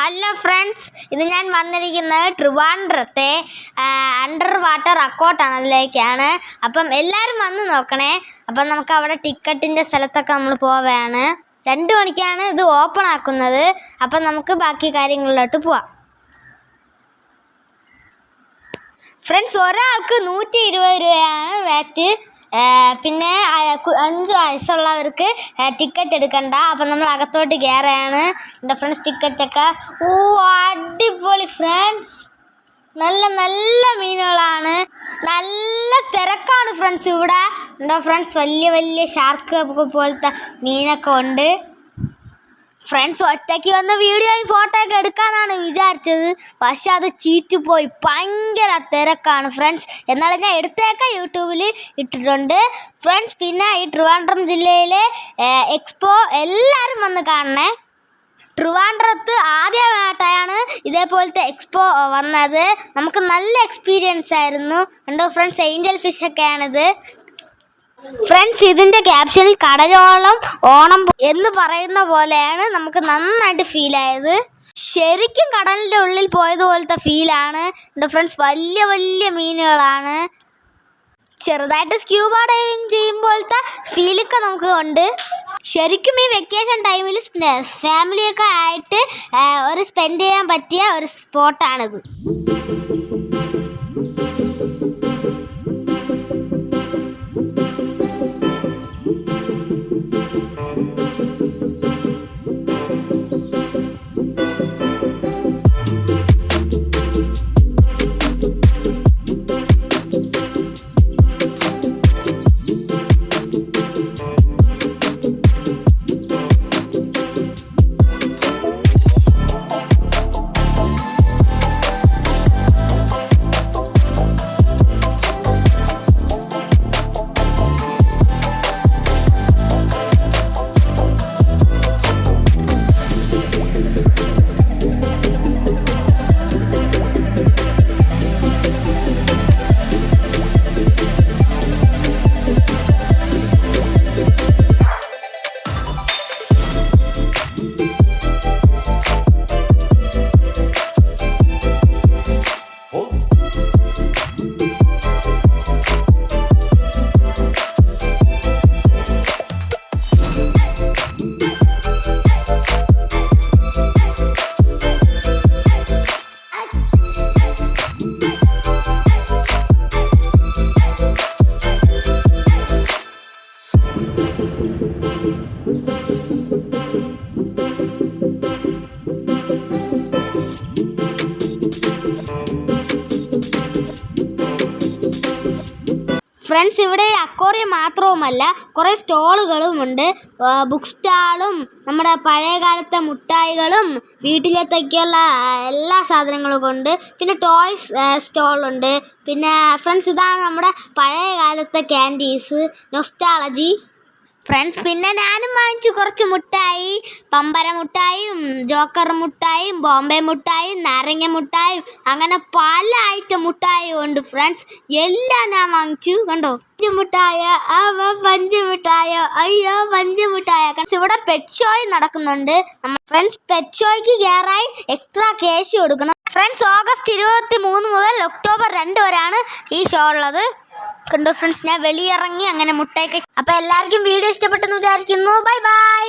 Hello friends ഇത് ഞാൻ വന്നിരിക്കുന്നത് ട്രിവാൻഡ്രത്തെ അണ്ടർ വാട്ടർ അക്കോട്ടണലിലേക്കാണ് അപ്പം എല്ലാവരും വന്ന് നോക്കണേ. അപ്പം നമുക്ക് അവിടെ ടിക്കറ്റിന്റെ സ്ഥലത്തൊക്കെ നമ്മൾ പോവുകയാണ് രണ്ട് മണിക്കാണ് ഇത് ഓപ്പൺ ആക്കുന്നത്. അപ്പം നമുക്ക് ബാക്കി കാര്യങ്ങളിലോട്ട് പോവാം. ഫ്രണ്ട്സ് ഒരാൾക്ക് നൂറ്റി ഇരുപത് രൂപയാണ് റേറ്റ് പിന്നെ അഞ്ച് വയസ്സുള്ളവർക്ക് ടിക്കറ്റ് എടുക്കണ്ട. അപ്പം നമ്മൾ അകത്തോട്ട് കയറുകയാണ് എന്റെ ഫ്രണ്ട്സ് ടിക്കറ്റൊക്കെ ഓ അടിപൊളി ഫ്രണ്ട്സ് നല്ല നല്ല മീനുകളാണ്. നല്ല തിരക്കാണ് ഫ്രണ്ട്സ് ഇവിടെ. ഉണ്ടോ ഫ്രണ്ട്സ് വലിയ വലിയ ഷാർക്ക് പോലത്തെ മീനൊക്കെ ഉണ്ട്. ഫ്രണ്ട്സ് ഒറ്റയ്ക്ക് വന്ന വീഡിയോയും ഫോട്ടോ ഒക്കെ എടുക്കാനാണ് വിചാരിച്ചത്. പക്ഷെ അത് ചീറ്റ് പോയി. ഭയങ്കര തിരക്കാണ് ഫ്രണ്ട്സ് എന്നാലും ഞാൻ എടുത്തേക്ക യൂട്യൂബിൽ ഇട്ടിട്ടുണ്ട്. ഫ്രണ്ട്സ് പിന്നെ ഈ ട്രിവാൻഡ്രം ജില്ലയിലെ എക്സ്പോ എല്ലാവരും വന്ന് കാണണേ. ട്രിവാൻഡ്രത്ത് ആദ്യമായിട്ടാണ് ഇതേപോലത്തെ എക്സ്പോ വന്നത്. നമുക്ക് നല്ല എക്സ്പീരിയൻസ് ആയിരുന്നു. ഉണ്ടോ ഫ്രണ്ട്സ് ഏഞ്ചൽ ഫിഷ് ഫിഷൊക്കെയാണിത് ഫ്രണ്ട്സ് ഇതിന്റെ ക്യാപ്ഷനിൽ കടലോളം ഓണം എന്ന് പറയുന്ന പോലെയാണ് നമുക്ക് നന്നായിട്ട് ഫീൽ ആയത്. ശരിക്കും കടലിന്റെ ഉള്ളിൽ പോയതുപോലത്തെ ഫീലാണ് എന്റെ ഫ്രണ്ട്സ് വലിയ വലിയ മീനുകളാണ്. ചെറുതായിട്ട് സ്ക്യൂബ ഡൈവിങ് ചെയ്യുമ്പോഴത്തെ ഫീലൊക്കെ നമുക്ക് ഉണ്ട്. ശരിക്കും ഈ വെക്കേഷൻ ടൈമിൽ ഫാമിലിയൊക്കെ ആയിട്ട് ഒരു സ്പെൻഡ് ചെയ്യാൻ പറ്റിയ ഒരു സ്പോട്ടാണിത് ഫ്രണ്ട്സ് ഇവിടെ അക്കോറിയം മാത്രവുമല്ല കുറേ സ്റ്റോളുകളും ഉണ്ട് ബുക്ക് സ്റ്റാളും നമ്മുടെ പഴയകാലത്തെ മുട്ടായികളും വീട്ടിലത്തേക്കുള്ള ആ, എല്ലാ സാധനങ്ങളും ഉണ്ട് പിന്നെ ടോയ്സ് സ്റ്റോളുണ്ട് പിന്നെ ഫ്രണ്ട്സ് ഇതാണ് നമ്മുടെ പഴയകാലത്തെ ക്യാൻഡീസ് നൊസ്റ്റാളജി ഫ്രണ്ട്സ് പിന്നെ ഞാനും വാങ്ങിച്ചു കുറച്ച് മുട്ടായി. പമ്പര മുട്ടായും ജോക്കർ മുട്ടായും ബോംബെ മുട്ടായും നാരങ്ങ മുട്ടായും അങ്ങനെ പല ഐറ്റം മുട്ടായും ഉണ്ട് ഫ്രണ്ട്സ്. എല്ലാം ഞാൻ വാങ്ങിച്ചു കണ്ടോ? പഞ്ച് മുട്ടായ അവ അയ്യോ പഞ്ചമുട്ടായ ഇവിടെ പെറ്റ് ഷോയ് നടക്കുന്നുണ്ട്. നമ്മൾ ഫ്രണ്ട്സ് പെറ്റ് ഷോയ്ക്ക് കയറായി എക്സ്ട്രാ ക്യാഷ് കൊടുക്കണം. ഫ്രണ്ട്സ് ഓഗസ്റ്റ് ഇരുപത്തി മൂന്ന് മുതൽ ഒക്ടോബർ രണ്ട് വരെയാണ് ഈ ഷോ ഉള്ളത്. കണ്ടു ഫ്രണ്ട്സ് ഞാൻ വെളിയിറങ്ങി അങ്ങനെ മുട്ടയൊക്കെ അപ്പൊ എല്ലാവർക്കും വീഡിയോ ഇഷ്ടപ്പെട്ടെന്ന് വിചാരിക്കുന്നു. Bye bye